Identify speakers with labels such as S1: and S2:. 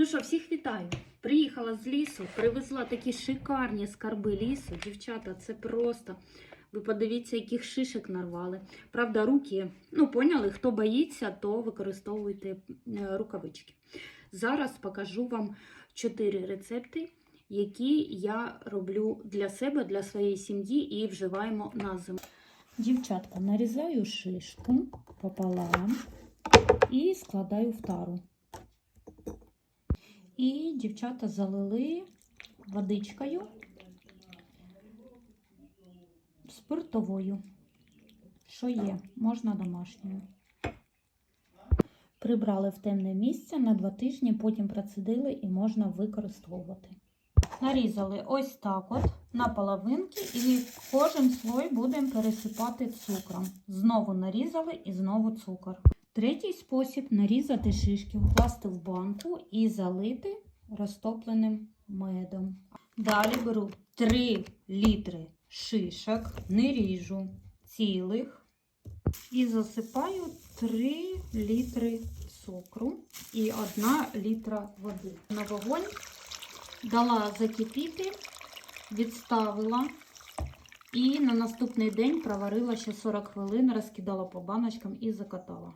S1: Ну що, всіх вітаю. Приїхала з лісу, привезла такі шикарні скарби лісу. Дівчата, це просто. Ви подивіться, яких шишек нарвали. Правда, руки, ну, поняли, хто боїться, то використовуйте е, рукавички. Зараз покажу вам чотири рецепти, які я роблю для себе, для своєї сім'ї і вживаємо на зиму. Дівчатка, нарізаю шишку пополам і складаю в тару. І дівчата залили водичкою спиртовою. Що є, можна домашньою. Прибрали в темне місце на два тижні, потім процедили і можна використовувати. Нарізали ось так от на половинки і кожен слой будемо пересипати цукром. Знову нарізали і знову цукор. Третій спосіб нарізати шишки, вкласти в банку і залити розтопленим медом. Далі беру 3 літри шишок, не ріжу цілих і засипаю 3 літри цукру і 1 літра води. На вогонь дала закипіти, відставила. І на наступний день проварила ще 40 хвилин, розкидала по баночкам і закатала.